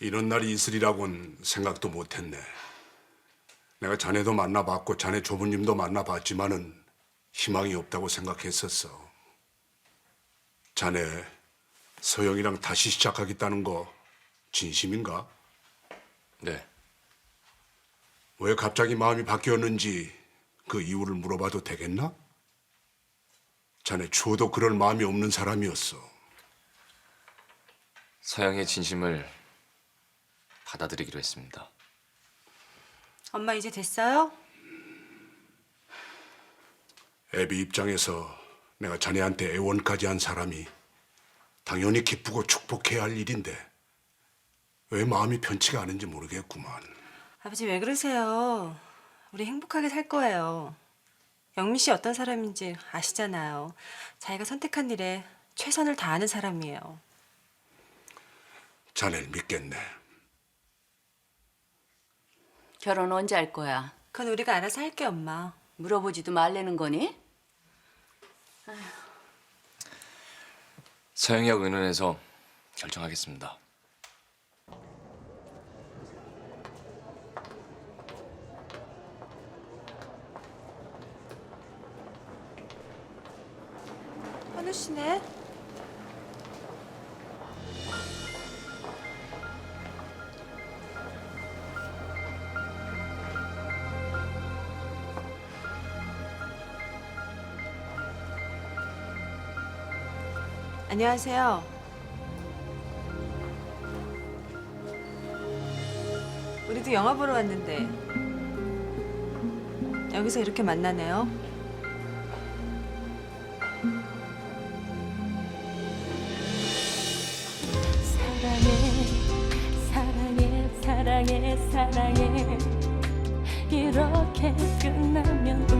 이런 날이 있으리라고는 생각도 못했네. 내가 자네도 만나봤고 자네 조부님도 만나봤지만은 희망이 없다고 생각했었어. 자네 서영이랑 다시 시작하겠다는 거 진심인가? 네. 왜 갑자기 마음이 바뀌었는지 그 이유를 물어봐도 되겠나? 자네 추워도 그럴 마음이 없는 사람이었어. 서영의 진심을 받아들이기로 했습니다. 엄마 이제 됐어요? 애비 입장에서 내가 자네한테 애원까지 한 사람이 당연히 기쁘고 축복해야 할 일인데 왜 마음이 편치가 않은지 모르겠구만. 아버지 왜 그러세요? 우리 행복하게 살 거예요. 영미 씨 어떤 사람인지 아시잖아요. 자기가 선택한 일에 최선을 다하는 사람이에요. 자네를 믿겠네. 결혼 언제 할 거야? 그건 우리가 알아서 할게 엄마. 물어보지도 말라는 거니? 서영이하고 의논해서 결정하겠습니다. 현우 씨네. 안녕하세요. 우리도 영화 보러 왔는데 여기서 이렇게 만나네요. 사랑해 사랑해 사랑해 사랑해 이렇게 끝나면